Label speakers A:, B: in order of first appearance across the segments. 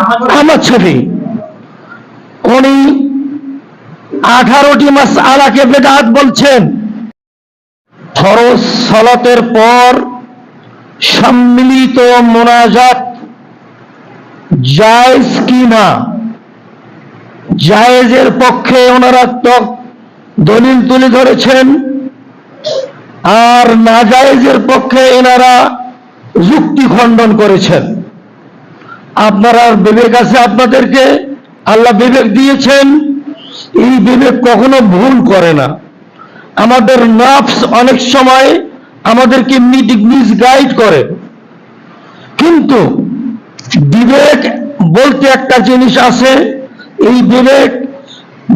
A: আহমদ শফি উনি আঠারোটি মাস আলাকে বেদাত বলছেন। ফরজ সলাতের পর সম্মিলিত মোনাজাত জায়েজ কি না? জায়েজের পক্ষে ওনারা তক দলিল তুলে ধরেছেন। আর নাজায়েজের পক্ষে এনারা যুক্তি খণ্ডন করেছেন। আপনারা বিবেক আছে আপনাদেরকে? আল্লাহ বিবেক দিয়েছেন। এই বিবেক কখনো ভুল করে না। আমাদের নফস অনেক সময় আমাদেরকে মিস গাইড করে। কিন্তু বিবেক বলতে একটা জিনিস আছে, এই বিবেক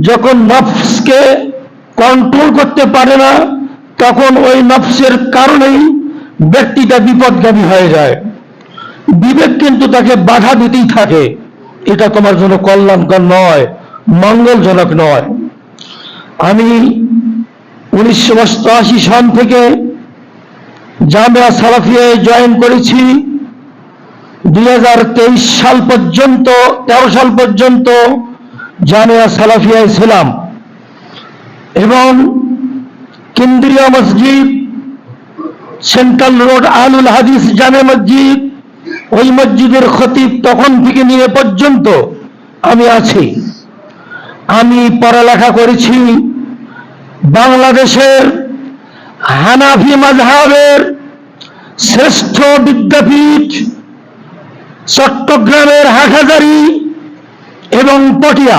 A: যখন নফসকে কন্ট্রোল করতে পারে না, তখন ওই নফসের কারণেই ব্যক্তিটা বিপদগামী হয়ে যায়। বিবেক কিন্তু তাকে বাধা দিতেই থাকে। এটা তোমার জন্য কল্যাণকর নয়, মঙ্গলজনক নয়। আমি উনিশশো অষ্টআশি সন থেকে জামিয়া সালাফিয়ায় জয়েন করেছি। দুই হাজার তেইশ সাল পর্যন্ত, তেরো সাল পর্যন্ত জামিয়া সালাফিয়ায় ছিলাম। এবং কেন্দ্রীয় মসজিদ, সেন্ট্রাল রোড আলুল হাদিস জামে মসজিদ ওই মসজিদের খতিব তখন থেকে নিয়ে পর্যন্ত আমি আছি। আমি পড়ালেখা করেছি বাংলাদেশের হানাফি মাজহাবের শ্রেষ্ঠ বিদ্যাপীঠ চট্টগ্রামের হাটহাজারি এবং পটিয়া।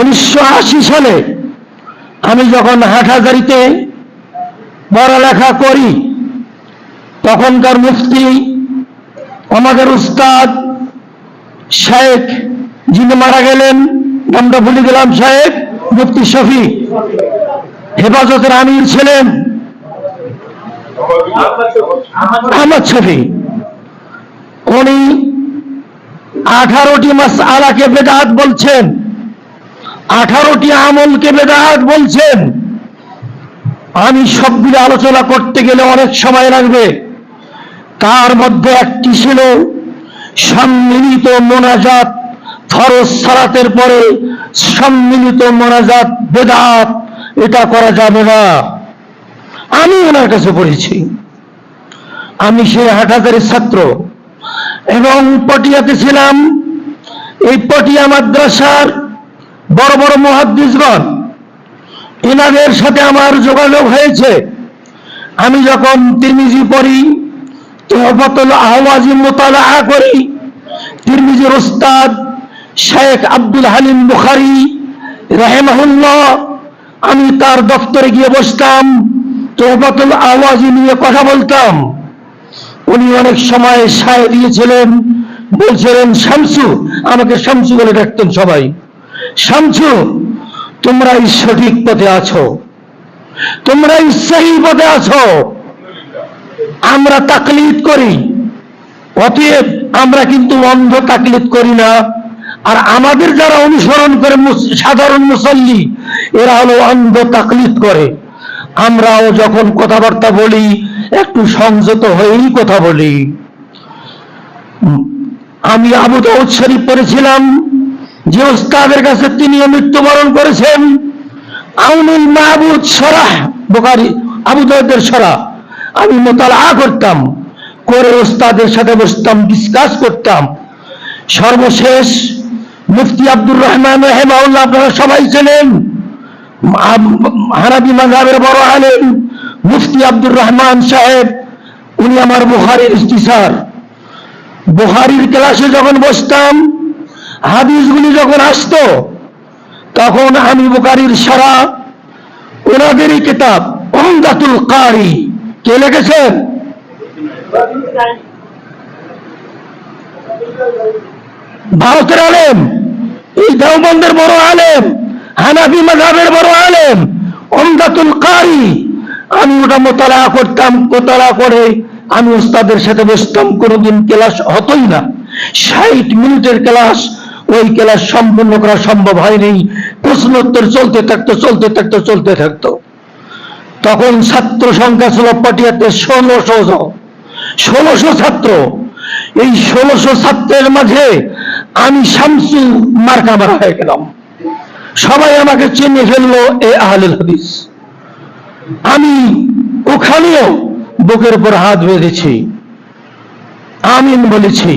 A: উনিশশো আশি সালে আমি যখন হাটহাজারিতে পড়ালেখা করি তখনকার মুফতি, আমাদের উস্তাদ শেখ, যিনি মারা গেলেন, নামটা ভুলে গেলাম, শেখ মুফতি শফি। হেফাজতের আমির ছিলেন আহমদ শফি। উনি আঠারোটি মাস আলাকে বেদাত বলছেন, আঠারোটি আমলকে বেদাত বলছেন। আমি সবগুলো আলোচনা করতে গেলে অনেক সময় লাগবে। তার মধ্যে একটি ছিল সম্মিলিত মোনাজাত, ফরজ সালাতের পরে সম্মিলিত মোনাজাত, বেদাত, এটা করা যাবে না। আমি ওনার কাছে পড়েছি। আমি সেই হাটাজারের ছাত্র। এবং পটিয়াতে ছিলাম। এই পটিয়া মাদ্রাসার বড় বড় মহাদ্দিসগণ, এনাদের সাথে আমার যোগাযোগ হয়েছে। আমি যখন তিরমিজি পড়ি করি। ওস্তাদ শেখ আব্দুল হালিম আমি তার দপ্তরে গিয়ে বসতাম তোহফাতুল আওয়াজি নিয়ে কথা বলতাম। উনি অনেক সময় সায় দিয়েছিলেন, বলছিলেন, শামসু, আমাকে শামসু বলে ডাকতেন সবাই। শামসু, তোমরাই সঠিক পথে আছো। তোমরাই সেই পথে আছো। আমরা তাকলিদ করি। অতএব আমরা কিন্তু অন্ধ তাকলিদ করি না। আর আমাদের যারা অনুসরণ করে সাধারণ মুসল্লি, এরা হলো অন্ধ তাকলিদ করে। আমরাও যখন কথাবার্তা বলি, একটু সংযত হয়েই কথা বলি। আমি আবু দাউদ শরীফ পড়েছিলাম, যে ওস্তাদের কাছে তিনিও মৃত্যুবরণ করেছেন। আউনুল মাহবুদ সরাহ বোকারি আবু দাউদের সরা আমি মোতালা করতাম, করে ওস্তাদের সাথে বসতাম ডিসকাস করতাম। সর্বশেষ মুফতি আব্দুর রহমান রহেমাউল্লাহ আপনারা সবাই চেনেন। হানাবি মাযহাবের বড় আলেম, মুফতি আব্দুর রহমান সাহেব, উনি আমার বুখারির ইস্তিসার। বুখারির ক্লাসে যখন বসতাম, হাদিসগুলি যখন আসতো, তখন আমি বুখারির সারা, ওনাদেরই কিতাব অমদাতুল কারি। কে লিখেছেন? ভারতের আলেম এই দেওবন্দের বড় আলেম, হানাফি মাযহাবের বড় আলেম, অমদাতুল কারি। আমি ওটা মোতালা করতাম, মোতালা করে আমি ওস্তাদের সাথে বসতাম, কোনোদিন ক্লাস হতোই না। ষাট মিনিটের ক্লাস, ওই ক্লাস সম্পূর্ণ করা সম্ভব হয়নি। প্রশ্নোত্তর চলতে থাকতো চলতে থাকতো চলতে থাকতো। তখন ছাত্র সংখ্যা ছিল পাটিয়াতে ষোলোশো ষোলোশো ছাত্র। এই ষোলোশো ছাত্রের মাঝে আমি শামসু মার্কা মারা হয়ে গেলাম। সবাই আমাকে চিনে ফেলল এ আহলুল হাদিস। আমি ওখানেও বুকের উপর হাত বেঁধেছি। আমিন বলেছি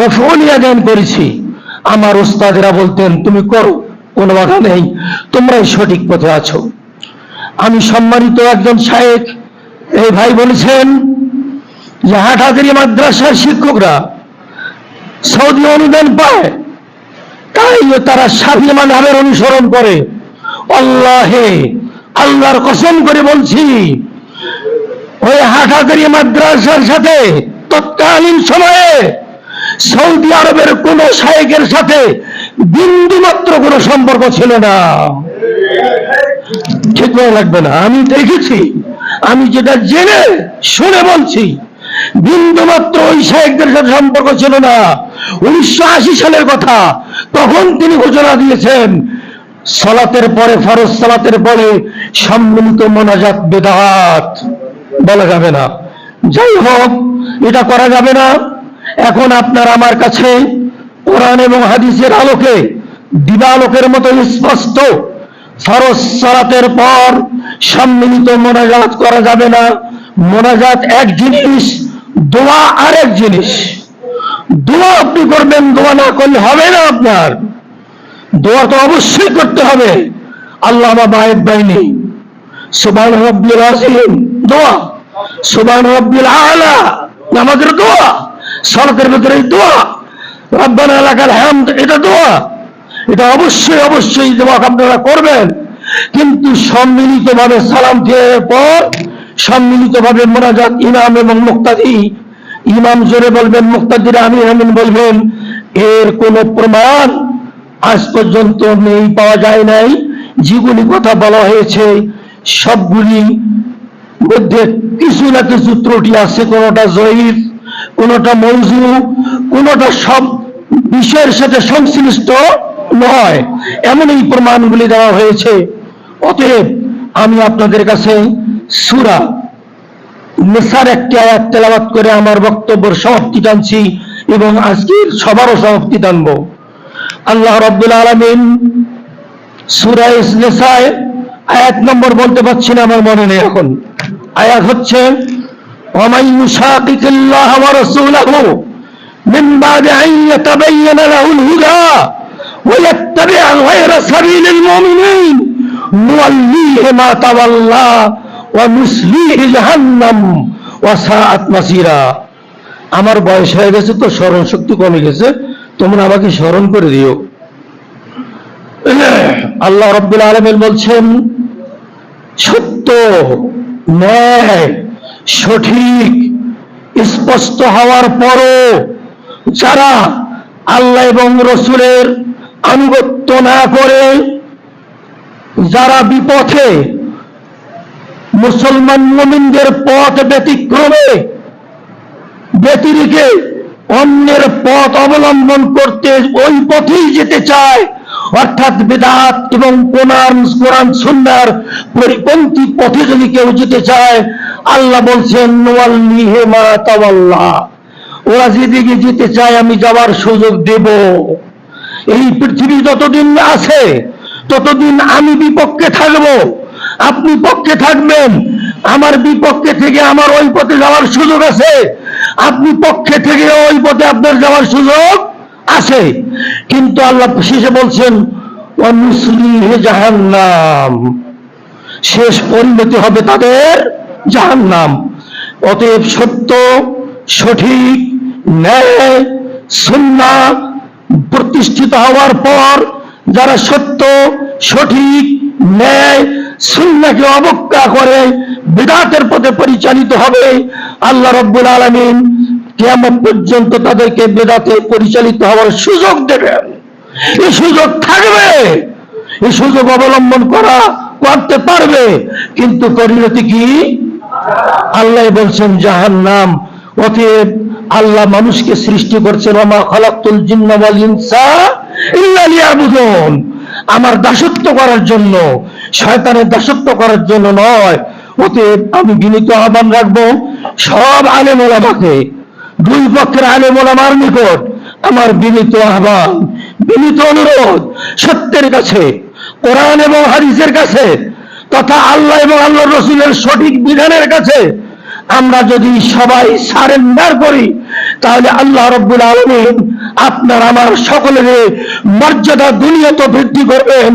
A: রফলিয়া জ্ঞান করেছি। আমার ওস্তাদেরা বলতেন, তুমি করো, কোনো বাধা নেই, তোমরাই সঠিক পথে আছো। আমি সম্মানিত একজন শায়েক এই ভাই বলেছেন যে হাটহাজারি মাদ্রাসার শিক্ষকরা সৌদি অনুদান পায়, তাই তারা সাফি মানহাবের অনুসরণ করে। আল্লাহে, আল্লাহর কসম করে বলছি, ওই হাটহাজারি মাদ্রাসার সাথে তৎকালীন সময়ে সৌদি আরবের কোন শায়েকের সাথে বিন্দু মাত্র কোনো সম্পর্ক ছিল না। মনে লাগবে না। আমি দেখেছি, আমি যেটা জেনে শুনে বলছি বিন্দু মাত্র ওই শাহেকদের সাথে সম্পর্ক ছিল না। উনিশশো আশি সালের কথা, তখন তিনি ঘোষণা দিয়েছেন, সালাতের পরে, ফরজ সালাতের পরে সম্মিলিত মোনাজাত, বেদাত বলা যাবে না। যাই হোক, এটা করা যাবে না। এখন আপনার আমার কাছে কোরআন এবং হাদিসের আলোকে, দিবালোকের মতো স্পষ্ট ফরজ পর সম্মিলিত মোনাজাত করা যাবে না। মোনাজাত এক জিনিস, দোয়া আরেক জিনিস। দোয়া আপনি করবেন, দোয়া না করলে হবে না আপনার। দোয়া তো অবশ্যই করতে হবে। আল্লাহ মায়ের বাইনি সুবান রব্বিল আজিম দোয়া। সুবান রব্বিল আলা আমাদের দোয়া। সড়কের ভেতরে দোয়া। রব্বানা এলাকার হামদ, এটা দোয়া। এটা অবশ্যই অবশ্যই দোয়া আপনারা করবেন। কিন্তু সম্মিলিতভাবে সালাম দেওয়ার পর সম্মিলিতভাবে মোনাজাত ইমাম এবং মুক্তাদি, ইমাম জোরে বলবেন, মুক্তাদিরা আমি আমিন বলবেন, এর কোন প্রমাণ আজ পর্যন্ত নেই, পাওয়া যায় নাই। যেগুলি কথা বলা হয়েছে, সবগুলি মধ্যে কিছু না কিছু ত্রুটি আছে, কোনোটা জয়ীফ কোনোটা মৌজু, কোনোটা সব বিষয়ের সাথে সংশ্লিষ্ট। নয় এমন এই প্রমাণগুলি দেওয়া হয়েছে। অতএব আমি আপনাদের কাছে সুরা নেশার একটি আয়াত তেলাবাত করে আমার বক্তব্যের সমাপ্তি টানছি এবং আজকের সবারও সমাপ্তি টানব। আল্লাহ রব্দুল আলমিন সুরায় নেশায় আয়াত নম্বর বলতে পারছি না, আমার মনে নেই এখন। আয়াত হচ্ছে আমার ওয়া রাসূলাহু মিন বাদি আন ইয়াতাবায়্যানা রাহুল হুদা। ويتبع غير سبيل المؤمنين نوليه ما تولى ونسليه جهنم وساءت مصيرا আমার বয়স হয়ে গেছে তো স্মরণ শক্তি কমে গেছে তোমরা আমাকে স্মরণ করে দিও আল্লাহ রব্বুল আলমেন বলছেন সত্য ন্যায় সঠিক স্পষ্ট হওয়ার পরও যারা আল্লাহ এবং রসুলের আনুগত্য না করে যারা বিপথে মুসলমান মমিনদের পথ ব্যতিক্রমে ব্যতিরিকে অন্যের পথ অবলম্বন করতে ওই পথেই যেতে চায়, অর্থাৎ বেদাত এবং কোরআন কোরআন সুন্নার পরিপন্থী পথে যদি কেউ যেতে চায়, আল্লাহ বলছেন নোয়াল্লিহে মা তাওয়াল্লাহ, ওরা যেদিকে যেতে চায়, আমি যাওয়ার সুযোগ দেব। এই পৃথিবী যতদিন আছে, ততদিন আমি বিপক্ষে থাকব। আপনি পক্ষে থাকবেন। আমার বিপক্ষে থেকে আমার ওই পথে যাওয়ার সুযোগ আছে। আপনি পক্ষে থেকে ওই পথে আপনার যাওয়ার সুযোগ আছে। কিন্তু আল্লাহ শেষে বলছেন জাহান্নাম। শেষ পরিণতি হবে তাদের জাহান্নাম। অতএব সত্য, সঠিক, ন্যায় সুন্না প্রতিষ্ঠিত হওয়ার পর যারা সত্য, সঠিক, ন্যায় সুন্নাকে অবজ্ঞা করে বিদাতের পথে পরিচালিত হবে, আল্লাহ রব্বুল আলমিন কেমন পর্যন্ত তাদেরকে বেদাতে পরিচালিত হওয়ার সুযোগ দেবেন। এই সুযোগ থাকবে, এই সুযোগ অবলম্বন করা করতে পারবে, কিন্তু পরিণতি কি? আল্লাহ বলছেন জাহান নাম অতএব আল্লাহ মানুষকে সৃষ্টি করছেন আমা খলাকুল জিন্নাওয়াল ইনসা ইল্লা লিয়াবুদুন। আমার দাসত্ব করার জন্য, শয়তানের দাসত্ব করার জন্য নয়। অতএব আমি বিনীত আহ্বান রাখব, সব আলেম ওলামাকে দুই পক্ষের আলেমন আমার নিকট আমার বিনীত আহ্বান, বিনীত অনুরোধ সত্যের কাছে, কোরআন এবং হাদিসের কাছে, তথা আল্লাহ এবং আল্লাহ রসুলের সঠিক বিধানের কাছে আমরা যদি সবাই সারেন্ডার করি, তাহলে আল্লাহ রব্বুল আলমিন আপনার আমার সকলের মর্যাদা দুনিয়া তো বৃদ্ধি করবেন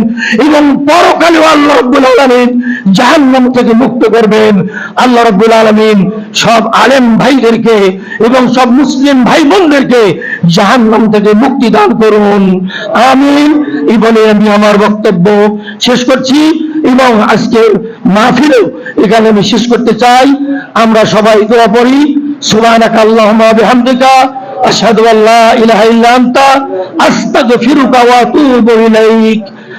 A: এবং পরকালেও আল্লাহ রব্বুল আলমিন জাহান্নাম থেকে মুক্ত করবেন। আল্লাহ রব্বুল আলমিন সব আলেম ভাইদেরকে এবং সব মুসলিম ভাই বোনদেরকে জাহান্নাম থেকে মুক্তি দান করুন। আমিন। এই বলে আমি আমার বক্তব্য শেষ করছি এবং আজকের মাহফিলেও এখানে আমি শেষ করতে চাই। আমরা সবাই দোয়া পড়ি। সুবহানাকা আল্লাহুম্মা বিহামদিকা। আশহাদু আল্লা ইলাহা ইল্লা আনতা। আস্তাগফিরুকা ওয়া আতুবু ইলাইক।